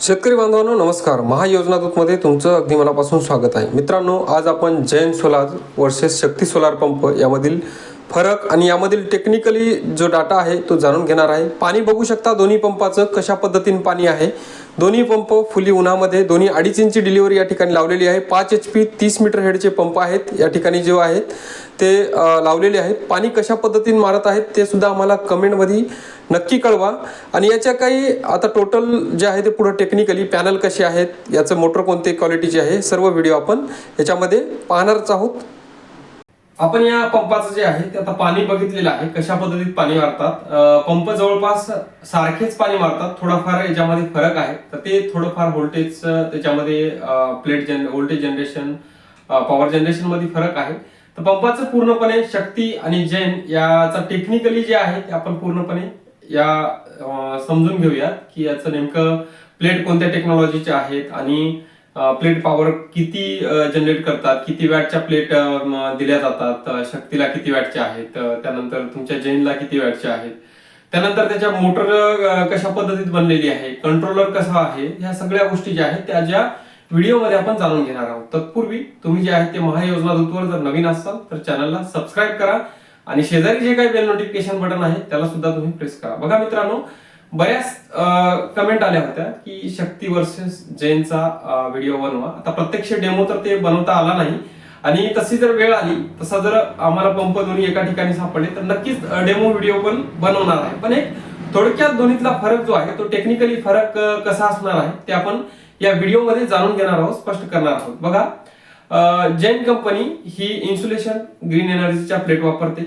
शेतकरी बांधवांनो नमस्कार. महायोजना दूतमध्ये तुमचं अगदी मनापासून स्वागत आहे. मित्रांनो आज आपण Jain solar versus Shakti solar pump यामधील फरक आणि यामधील टेक्निकली जो डाटा आहे तो जाणून घेणार आहे. पाणी बघू शकता दोन्ही पंपाचं कशा पद्धतीने पाणी आहे. दोन्ही पंप फुली उन्हामध्ये दोन्ही अडीच इंची डिलिव्हरी या ठिकाणी लावलेली आहे. पाच एच पी तीस मीटर हेडचे पंप आहेत. या ठिकाणी जे आहेत ते लावलेले आहेत. पाणी कशा पद्धतीने मारत आहेत ते सुद्धा आम्हाला कमेंटमध्ये नक्की कळवा. आणि याच्या काही आता टोटल जे आहे ते पुढं टेक्निकली पॅनल कसे आहेत याचं मोटर कोणते क्वालिटीचे आहे सर्व व्हिडिओ आपण याच्यामध्ये पाहणारच आहोत. आपण या पंपाचं जे आहे ते आता पाणी बघितलेलं आहे कशा पद्धतीत पाणी मारतात. पंप जवळपास सारखेच पाणी मारतात. थोडाफार याच्यामध्ये फरक आहे. तर ते थोडंफार व्होल्टेज त्याच्यामध्ये प्लेट जन व्होल्टेज जनरेशन पॉवर जनरेशनमध्ये फरक आहे. तर पंपाचं पूर्णपणे शक्ती आणि जैन याचा टेक्निकली जे आहे ते आपण पूर्णपणे या समजून घेऊयात की याचं नेमकं प्लेट कोणत्या टेक्नॉलॉजीचे आहेत आणि प्लेट पॉवर किती जनरेट करतात किती वॅटच्या प्लेट दिल्या जातात शक्तीला किती वॅटच्या आहेत त्यानंतर तुमच्या जैनला किती वॅटच्या आहेत. त्यानंतर त्याच्या मोटर कशा पद्धतीत बनलेली आहे कंट्रोलर कसा आहे ह्या सगळ्या गोष्टी ज्या आहेत त्या ज्या व्हिडिओमध्ये आपण जाणून घेणार आहोत. तत्पूर्वी तुम्ही जे आहे ते महायोजना दूतवर जर नवीन असाल तर चॅनलला सबस्क्राईब करा आणि शेजारी जे काही बेल नोटिफिकेशन बटन आहे त्याला सुद्धा तुम्ही प्रेस करा. बघा मित्रांनो बऱ्याच कमेंट आल्या होत्या की शक्ती वर्सेस जैनचा व्हिडिओ बनवा. आता प्रत्यक्ष डेमो तर ते बनवता आला नाही. आणि तशी जर वेळ आली तसा जर आम्हाला पंप दोन्ही एका ठिकाणी सापडले तर नक्कीच डेमो व्हिडिओ पण बनवणार आहे. पण एक थोडक्यात दोन्हीतला फरक जो आहे तो टेक्निकली फरक कसा असणार आहे ते आपण या व्हिडिओमध्ये जाणून घेणार आहोत स्पष्ट करणार आहोत. बघा जैन कंपनी ही इन्सुलेशन ग्रीन एनर्जीच्या प्लेट वापरते.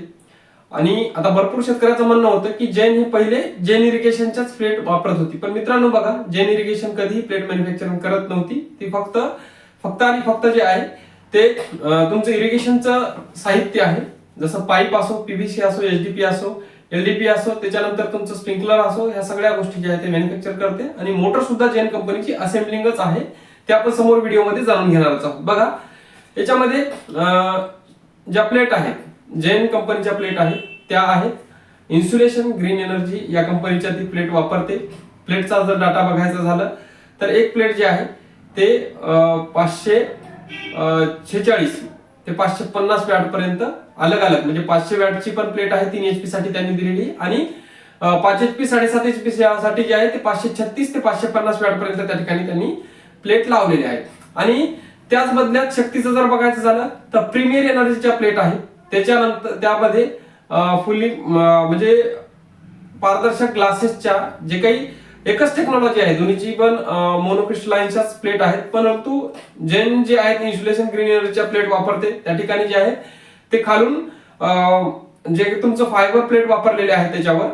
आणि आता भरपूर शेतकऱ्याचं म्हणणं होतं की जैन हे पहिले जैन इरिगेशनच्याच प्लेट वापरत होती. पण मित्रांनो बघा जैन इरिगेशन कधीही प्लेट मॅन्युफॅक्चरिंग करत नव्हती. ती फक्त फक्त आणि फक्त जे आहे ते तुमचं इरिगेशनचं साहित्य आहे. जसं पाईप असो पीव्हीसी असो एचडीपी असो एलडीपी असो त्याच्यानंतर तुमचं स्प्रिंकलर असो ह्या सगळ्या गोष्टी ज्या आहेत ते मॅन्युफॅक्चर करते. आणि मोटर सुद्धा जैन कंपनीची असेंब्लिंगच आहे. ते आपण समोर व्हिडिओमध्ये जाणून घेणारच आहोत. बघा याच्यामध्ये ज्या प्लेट आहेत जैन कंपनीच्या प्लेट आहेत त्या आहेत. इन्सुलेशन ग्रीन एनर्जी या कंपनीच्या ती प्लेट वापरते. प्लेटचा जर डाटा बघायचा झालं तर एक प्लेट जे आहे ते पाचशे छेचाळीस ते पाचशे पन्नास वॅट पर्यंत अलग अलग म्हणजे पाचशे वॅटची पण प्लेट आहे तीन एचपी साठी त्यांनी दिलेली. आणि पाच एच पी साडेसात एचपी साठी जे आहे ते पाचशे छत्तीस ते पाचशे पन्नास वॅट पर्यंत त्या ठिकाणी त्यांनी प्लेट लावलेले आहेत. आणि त्याच बदल्यात शक्तीचं जर बघायचं झालं तर प्रीमियर एनर्जीच्या प्लेट आहे. त्याच्यानंतर त्यामध्ये फुल्ली म्हणजे पारदर्शक ग्लासेसच्या जे काही एकच टेक्नॉलॉजी आहे दोन्हीची पण मोनोक्रिस्टलाइनच्याच प्लेट आहेत. परंतु जेन जे आहेत इन्सुलेशन ग्रीन एनर्जीच्या प्लेट वापरते त्या ठिकाणी जे आहेत ते खालून जे तुमचं फायबर प्लेट वापरलेले आहे त्याच्यावर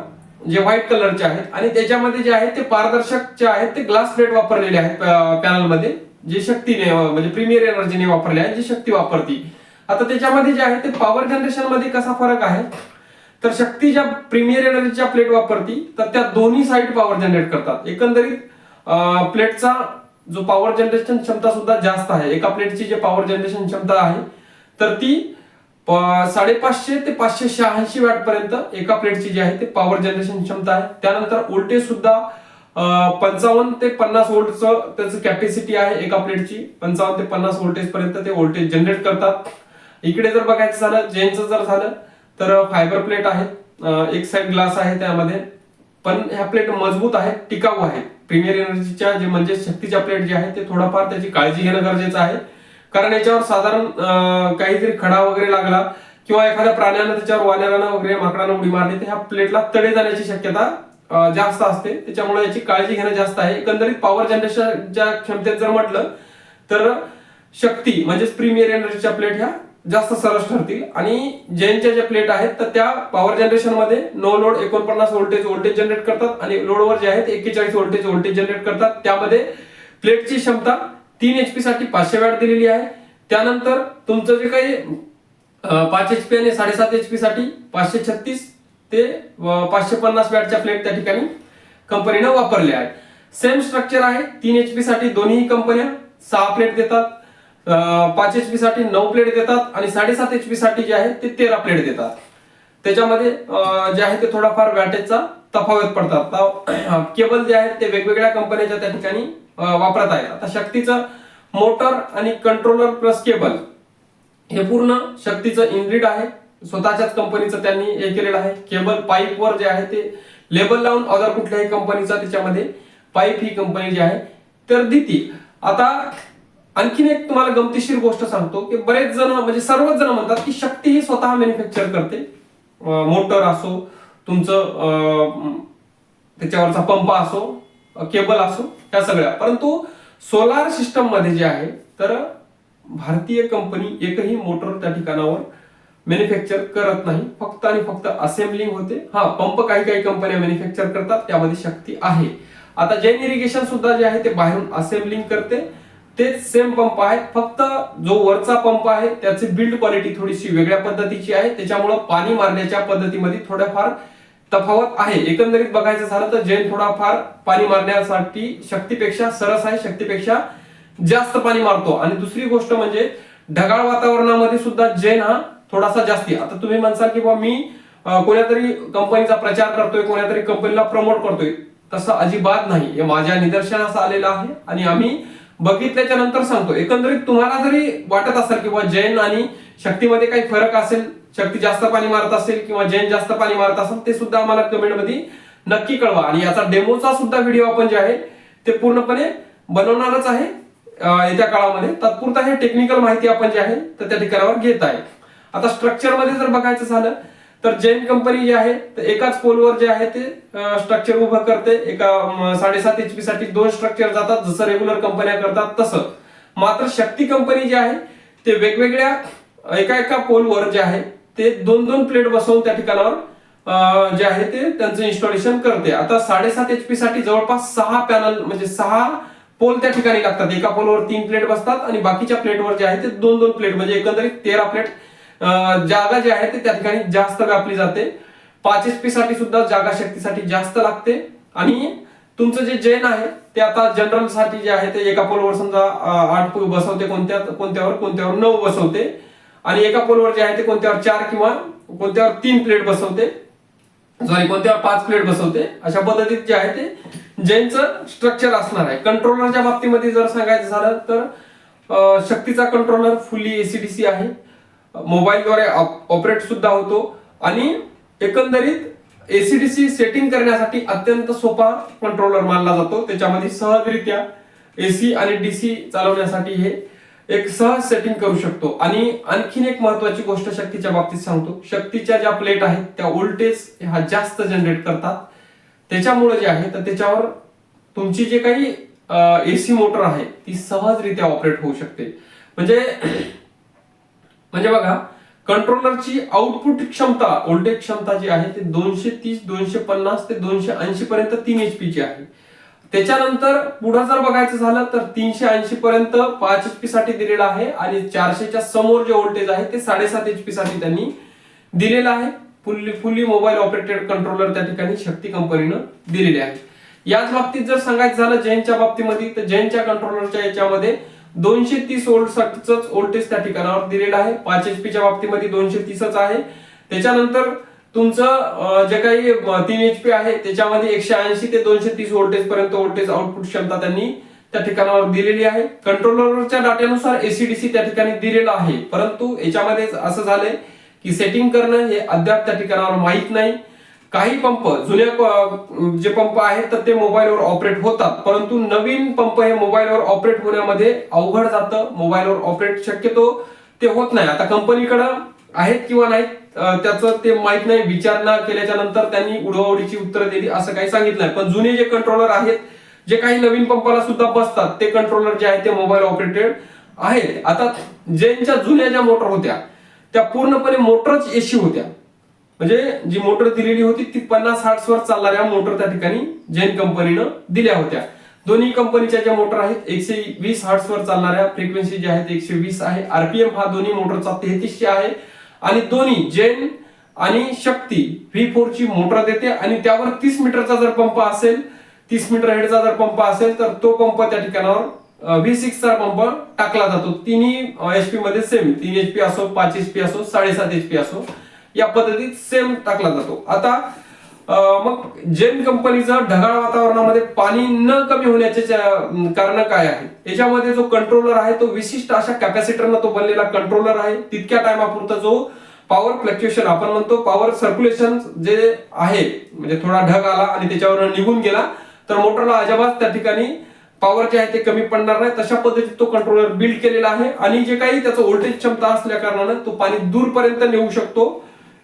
जे व्हाईट कलरचे आहेत. आणि त्याच्यामध्ये जे आहे ते पारदर्शकचे आहेत ते ग्लास प्लेट वापरलेले आहेत पॅनलमध्ये जे शक्तीने म्हणजे प्रीमियर एनर्जीने वापरले आहे जी शक्ती वापरती. आता त्याच्यामध्ये जे आहे ते पॉवर जनरेशनमध्ये कसा फरक आहे? तर शक्ती ज्या प्रीमियर एनर्जीच्या प्लेट वापरती तर त्या दोन्ही साईड पॉवर जनरेट करतात. एकंदरीत प्लेटचा जो पॉवर जनरेशन क्षमता सुद्धा जास्त आहे. एका प्लेटची जे पॉवर जनरेशन क्षमता आहे तर ती साडेपाचशे ते पाचशे शहाऐंशी वॅट पर्यंत एका प्लेटची जी आहे ते पॉवर जनरेशन क्षमता आहे. त्यानंतर व्होल्टेज सुद्धा पंचावन्न ते पन्नास वोल्टचं त्याचं कॅपॅसिटी आहे एका प्लेटची पंचावन्न ते पन्नास व्होल्टेज पर्यंत ते व्होल्टेज जनरेट करतात. इकडे जर बघायचं झालं जेनचं जर झालं तर फायबर प्लेट आहे. एक साइड ग्लास आहे त्यामध्ये. पण ह्या प्लेट मजबूत आहेत टिकाऊ आहेत प्रीमियर एनर्जीच्या जे म्हणजे शक्तीच्या प्लेट जे आहेत ते थोडाफार त्याची काळजी घेणं गरजेचं आहे. कारण याच्यावर साधारण काहीतरी खडा वगैरे लागला किंवा एखाद्या प्राण्यानं त्याच्यावर वानरानं वगैरे माकडानं उडी मारली तर ह्या प्लेटला तडे जाण्याची शक्यता जास्त असते. त्याच्यामुळे याची काळजी घेणं जास्त आहे. एकंदरीत पॉवर जनरेशनच्या क्षमतेत जर म्हटलं तर शक्ती म्हणजेच प्रीमियर एनर्जीच्या प्लेट ह्या जास्त सरस ठरतील. आणि जैनच्या ज्या प्लेट आहेत तर त्या पॉवर जनरेशनमध्ये नो लोड एकोणपन्नास व्होल्टेज व्होल्टेज जनरेट करतात आणि लोडवर जे आहेत एक्केचाळीस व्होल्टेज व्होल्टेज जनरेट करतात. त्यामध्ये प्लेटची क्षमता तीन एचपी साठी पाचशे वॅट दिलेली आहे. त्यानंतर तुमचं जे काही पाच एच पी आणि साडेसात एच पी साठी पाचशे छत्तीस ते पाचशे पन्नास वॅटच्या प्लेट त्या ठिकाणी कंपनीनं वापरल्या आहेत. सेम स्ट्रक्चर आहे तीन एच पी साठी दोन्ही कंपन्या सहा प्लेट देतात. पाच एच पी साठी नऊ प्लेट देतात आणि साडेसात एच पी साठी जे आहे ते तेरा प्लेट देतात. त्याच्यामध्ये जे आहे ते थोडाफार वॅटेजचा तफावत पडतात. केबल जे आहेत ते वेगवेगळ्या कंपन्याच्या त्या ठिकाणी वापरत आहे आता शक्तीचं मोटर आणि कंट्रोलर प्लस केबल हे पूर्ण शक्तीचं इनग्रीड आहे. स्वतःच्याच कंपनीचं त्यांनी हे केलेलं आहे. केबल पाईपवर जे आहे ते लेबल लावून अदर कुठल्याही कंपनीचा त्याच्यामध्ये पाईप ही कंपनी जी आहे तर देतील. आता आणखीन एक तुम्हाला गमतीशीर गोष्ट सांगतो की बरेच जण म्हणजे सर्वच जण म्हणतात की शक्ती ही स्वतः मॅन्युफॅक्चर करते. मोटर असो तुमचं त्याच्यावरचा पंप असो केबल असो या सगळ्या. परंतु सोलार सिस्टममध्ये जे आहे तर भारतीय कंपनी एकही मोटर त्या ठिकाणावर मॅन्युफॅक्चर करत नाही. फक्त आणि फक्त असेंब्लिंग होते. हा पंप काही काही कंपन्या मॅन्युफॅक्चर करतात त्यामध्ये शक्ती आहे. आता जैन इरिगेशन सुद्धा जे आहे ते बाहेरून असेंब्लिंग करते. तेच सेम पंप आहे. फक्त जो वरचा पंप आहे त्याची बिल्ड क्वालिटी थोडीशी वेगळ्या पद्धतीची आहे. त्याच्यामुळं पाणी मारण्याच्या पद्धतीमध्ये थोड्याफार तफावत आहे. एकंदरीत बघायचं झालं तर जैन थोडाफार पाणी मारण्यासाठी शक्तीपेक्षा सरस आहे शक्तीपेक्षा जास्त पाणी मारतो. आणि दुसरी गोष्ट म्हणजे ढगाळ वातावरणामध्ये सुद्धा जैन हा थोडासा जास्ती. आता तुम्ही म्हणसाल की बा मी कोणत्यातरी कोण्यातरी कंपनीचा प्रचार करतोय कोण्यातरी कंपनीला प्रमोट करतोय. तसं अजिबात नाही. हे माझ्या निदर्शनास आलेलं आहे. आणि आम्ही बघितल्याच्या नंतर सांगतो. एकंदरीत तुम्हाला जरी वाटत असेल किंवा जैन आणि शक्तीमध्ये काही फरक असेल शक्ती जास्त पाणी मारत असेल किंवा जैन जास्त पाणी मारत असेल ते सुद्धा आम्हाला कमेंटमध्ये नक्की कळवा. आणि याचा डेमोचा सुद्धा व्हिडिओ आपण जे आहे ते पूर्णपणे बनवणारच आहे येत्या काळामध्ये. तात्पुरता हे टेक्निकल माहिती आपण जे आहे तर त्या ठिकाणावर घेत आहे. आता स्ट्रक्चरमध्ये जर बघायचं झालं तर जैन कंपनी जी आहे तर एकाच पोलवर जे आहे ते स्ट्रक्चर उभं करते. एका साडेसात एच पी साठी दोन स्ट्रक्चर जातात जसं रेग्युलर कंपन्या करतात तसं. मात्र शक्ती कंपनी जी आहे ते वेगवेगळ्या एका एका पोलवर जे आहे ते दोन दोन प्लेट बसवून त्या ठिकाणावर जे आहे ते त्यांचं इन्स्टॉलेशन करते. आता साडेसात एच पी साठी जवळपास सहा पॅनल म्हणजे सहा पोल त्या ठिकाणी लागतात. एका पोलवर तीन प्लेट बसतात आणि बाकीच्या प्लेटवर जे आहे ते दोन दोन प्लेट म्हणजे एकंदरीत तेरा प्लेट जागा जी आहे ते त्या ठिकाणी जास्त व्यापली जाते. पाच एच पी साठी सुद्धा जागा शक्तीसाठी जास्त लागते. आणि तुमचं जे जैन आहे ते आता जनरलसाठी जे आहे ते एका पोलवर समजा आठ पोल बसवते कोणत्या कोणत्यावर कोणत्यावर नऊ बसवते. आणि एका पोलवर जे आहे ते कोणत्यावर चार किंवा कोणत्यावर तीन प्लेट बसवते. सॉरी कोणत्यावर पाच प्लेट बसवते. अशा पद्धतीत जे आहे ते जैनचं स्ट्रक्चर असणार आहे. कंट्रोलरच्या बाबतीमध्ये जर सांगायचं झालं तर शक्तीचा कंट्रोलर फुल्ली एसीडीसी आहे. मोबाईलद्वारे ऑपरेट सुद्धा होतो. आणि एकंदरीत एसीडीसी सेटिंग करण्यासाठी अत्यंत सोपा कंट्रोलर मानला जातो. त्याच्यामध्ये सहजरित्या एसी आणि डीसी चालवण्यासाठी हे एक सहज सेटिंग करू शकतो. आणि आणखीन एक महत्वाची गोष्ट शक्तीच्या बाबतीत सांगतो. शक्तीच्या ज्या प्लेट आहेत त्या वोल्टेज हा जास्त जनरेट करतात. त्याच्यामुळे जे आहे तर त्याच्यावर तुमची जे काही एसी मोटर आहे ती सहजरित्या ऑपरेट होऊ शकते. म्हणजे म्हणजे बघा कंट्रोलरची आउटपुट क्षमता व्होल्टेज क्षमता जी आहे ती दोनशे तीस दोनशे पन्नास ते दोनशे ऐंशी पर्यंत तीन एच ची आहे. त्याच्यानंतर पुढे जर बघायचं झालं तर तीनशे ऐंशी पर्यंत पाच एच पी साठी दिलेलं आहे आणि चारशेच्या समोर जे व्होल्टेज आहे ते साडेसात एच पी साठी त्यांनी दिलेलं आहे. Fully fully mobile operated controller त्या ठिकाणी शक्ती कंपनीनं दिलेले आहे. याच बाबतीत जर सांगायचं झालं जैनच्या बाबतीमध्ये तर जैनच्या कंट्रोलरच्या याच्यामध्ये दोनशे तीस वोल्ट साठीच व्होल्टेज त्या ठिकाणावर दिलेलं आहे. पाच एच बाबतीमध्ये दोनशे तीसच आहे. त्याच्यानंतर तुमचं जे काही तीन एच पी आहे त्याच्यामध्ये एकशे ऐंशी ते दोनशे तीस व्होल्टेज पर्यंत व्होल्टेज आउटपुट क्षमता त्यांनी त्या ठिकाणावर दिलेली आहे. कंट्रोलरच्या डाट्यानुसार एसीडीसी त्या ठिकाणी दिलेलं आहे. परंतु याच्यामध्ये असं झालंय की सेटिंग करणं हे अद्याप त्या ठिकाणावर माहीत नाही. काही पंप जुन्या जे पंप आहेत तर ते मोबाईलवर ऑपरेट होतात. परंतु नवीन पंप हे मोबाईलवर ऑपरेट होण्यामध्ये अवघड जातं. मोबाईलवर ऑपरेट शक्यतो ते होत नाही. आता कंपनीकडं आहेत किंवा नाहीत त्याचं ते माहीत नाही. विचारणा केल्याच्यानंतर त्यांनी उडवाउडीची उत्तरं दिली असं काही सांगितलं नाही. पण जुने जे कंट्रोलर आहेत जे काही नवीन पंपाला सुद्धा बसतात ते कंट्रोलर जे आहेत ते मोबाईल ऑपरेटेड आहेत. आता ज्यांच्या जुन्या ज्या मोटर होत्या त्या पूर्णपणे मोटरच एसी होत्या. म्हणजे जी मोटर दिलेली होती ती पन्नास हार्ट्स वर चालणाऱ्या मोटर त्या ठिकाणी जैन कंपनीनं दिल्या होत्या. दोन्ही कंपनीच्या ज्या मोटर आहेत एकशे वीस हार्ट्स वर चालणाऱ्या फ्रिक्वेन्सी ज्या आहेत एकशे वीस आहे. आरपीएम हा दोन्ही मोटरचा तेहतीसशे आहे. आणि दोन्ही जैन आणि शक्ती व्ही फोर ची मोटर देते. आणि त्यावर तीस मीटरचा जर पंप असेल तीस मीटर हेडचा जर पंप असेल तर तो पंप त्या ठिकाणावर व्ही सिक्सचा पंप टाकला जातो. तिन्ही एचपी मध्ये सेम तीन एचपी असो पाच एचपी असो साडेसात एचपी असो. या पद्धतीत सेम टाकला जातो. आता मग जेन कंपनीचं ढगाळ वातावरणामध्ये पाणी न कमी होण्याचे कारण काय आहे याच्यामध्ये जो कंट्रोलर आहे तो विशिष्ट अशा कॅपॅसिटरनं तो बनलेला कंट्रोलर आहे. तितक्या टायमापुरता जो पॉवर फ्लक्च्युएशन आपण म्हणतो पॉवर सर्क्युलेशन जे आहे म्हणजे थोडा ढग आला आणि त्याच्यावर निघून गेला तर मोटरला अजिबात त्या ठिकाणी पॉवर जे आहे ते कमी पडणार नाही. तशा पद्धतीत तो कंट्रोलर बिल्ड केलेला आहे आणि जे काही त्याचं व्होल्टेज क्षमता असल्या कारणानं तो पाणी दूरपर्यंत नेऊ शकतो.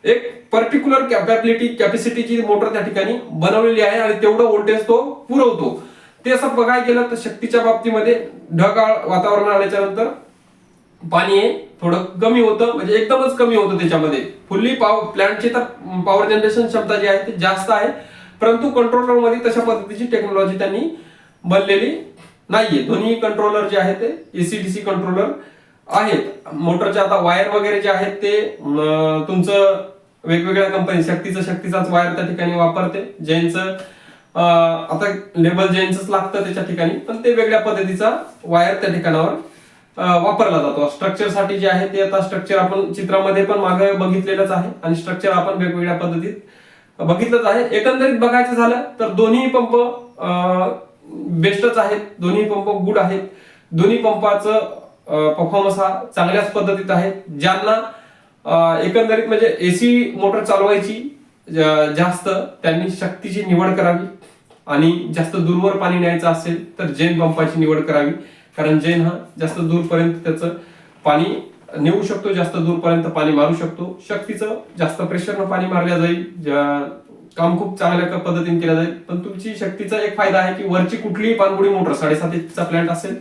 एक पर्टिक्युलर कॅपॅबिलिटी कॅपॅसिटीची मोटर त्या ठिकाणी बनवलेली आहे आणि तेवढं व्होल्टेज तो पुरवतो. ते असं बघायला गेलं तर शक्तीच्या बाबतीमध्ये ढगाळ वातावरण आल्याच्यानंतर पाणी हे थोडं कमी होतं म्हणजे एकदमच कमी होतं त्याच्यामध्ये. फुल्ली पॉवर प्लॅन्टची तर पॉवर जनरेशन क्षमता जी आहे ती जास्त आहे. परंतु कंट्रोलरमध्ये तशा पद्धतीची टेक्नॉलॉजी त्यांनी बनलेली नाहीये. दोन्ही कंट्रोलर जे आहेत ते एसीडीसी कंट्रोलर आहेत. मोटरचे आता वायर वगैरे जे आहेत ते तुमचं वेगवेगळ्या कंपनी शक्तीचं शक्तीचाच वायर त्या ठिकाणी वापरते. जैनचं आता लेबल ज्यांचंच लागतं त्याच्या ठिकाणी पण ते वेगळ्या पद्धतीचा वायर त्या ठिकाणावर वापरला जातो. स्ट्रक्चरसाठी जे आहे ते आता स्ट्रक्चर आपण चित्रामध्ये पण मागे बघितलेलंच आहे आणि स्ट्रक्चर आपण वेगवेगळ्या पद्धतीत बघितलंच आहे. एकंदरीत बघायचं झालं तर दोन्ही पंप बेस्टच आहेत. दोन्ही पंप गुड आहेत. दोन्ही पंपाचं परफॉर्मन्स हा चांगल्याच पद्धतीत आहे. ज्यांना एकंदरीत म्हणजे एसी मोटर चालवायची जास्त त्यांनी शक्तीची निवड करावी आणि जास्त दूरवर पाणी न्यायचं असेल तर जैन पंपाची निवड करावी. कारण जैन हा जास्त दूरपर्यंत त्याचं पाणी नेऊ शकतो जास्त दूरपर्यंत पाणी मारू शकतो. शक्तीचं जास्त प्रेशरनं पाणी मारल्या जाईल काम खूप चांगल्या पद्धतीने केलं जाईल. पण तुमची शक्तीचा एक फायदा आहे की वरची कुठलीही पाणबुडी मोटर साडेसात इंचचा प्लांट असेल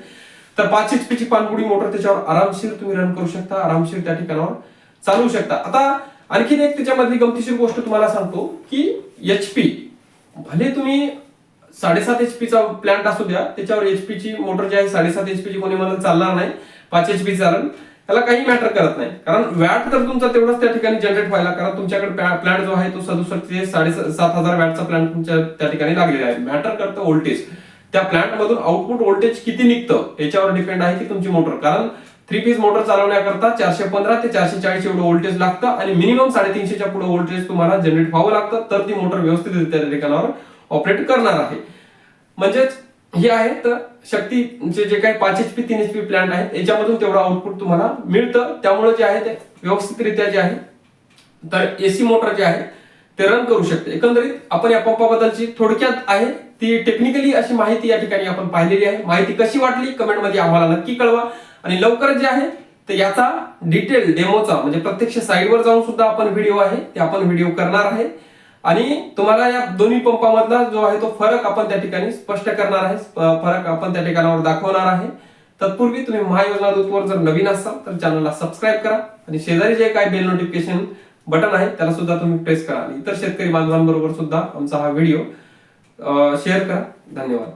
तर पाच एच ची पाणबुडी मोटर त्याच्यावर आरामशीर तुम्ही रन करू शकता. आरामशीर त्या ठिकाणावर चालवू शकता. आता आणखीन एक त्याच्यामधली गमतीशीर गोष्ट तुम्हाला सांगतो की एच पी भले तुम्ही साडेसात एच चा प्लांट असू द्या त्याच्यावर एचपी ची मोटर जी आहे साडेसात एच ची कोणी मला चालणार नाही. पाच एच पी चालेल त्याला काही मॅटर करत नाही. कारण वॅट तर तुमचा तेवढाच त्या ठिकाणी जनरेट व्हायला कारण तुमच्याकडे प्लॅन्ट जो आहे तो सदुसष्ट ते साडे सात हजार वॅटचा प्लॅन्ट तुमच्या त्या ठिकाणी लागलेला आहे. मॅटर करतं व्होल्टेज त्या प्लांट मधून आउटपुट व्होल्टेज किती निघतं याच्यावर डिपेंड आहे की तुमची मोटर कारण थ्री पीस मोटर चालवण्याकरता चारशे पंधरा ते चारशे चाळीस एवढं व्होल्टेज लागतं आणि मिनिमम साडेतीनशेच्या पुढे व्होल्टेज तुम्हाला जनरेट व्हावं लागतं. तर ती मोटर व्यवस्थितरित्या ठिकाणावर ऑपरेट करणार आहे. म्हणजेच हे आहे तर शक्तीचे म्हणजे जे काही पाच एच पी तीन एच पी प्लांट आहेत याच्यामधून तेवढं आउटपुट तुम्हाला मिळतं. त्यामुळे जे आहे ते व्यवस्थितरित्या जे आहे तर एसी मोटर जे आहे ते रन करू शकते. एकंदरीत आपण या पंपाबद्दलची थोडक्यात आहे ती टेक्निकली अशी माहिती या ठिकाणी आपण पाहिलेली आहे. माहिती कशी वाटली? कमेंटमध्ये आम्हाला नक्की कळवा. आणि लवकरच जे आहे तर याचा डिटेल डेमोचा म्हणजे प्रत्यक्ष साईडवर जाऊन सुद्धा आपण व्हिडिओ आहे ते आपण व्हिडिओ करणार आहे. आणि तुम्हाला या दोन्ही पंपामधला जो आहे तो फरक आपण त्या ठिकाणी स्पष्ट करणार आहे. फरक आपण त्या ठिकाणावर दाखवणार आहे. तत्पूर्वी तुम्ही महायोजना दूतवर जर नवीन असाल तर चॅनलला सबस्क्राईब करा. आणि शेजारी जे काय बेल नोटिफिकेशन बटन आहे त्याला सुद्धा तुम्ही प्रेस करा. आणि इतर शेतकरी बांधवांबरोबर सुद्धा आमचा हा व्हिडिओ शेअर करा. धन्यवाद.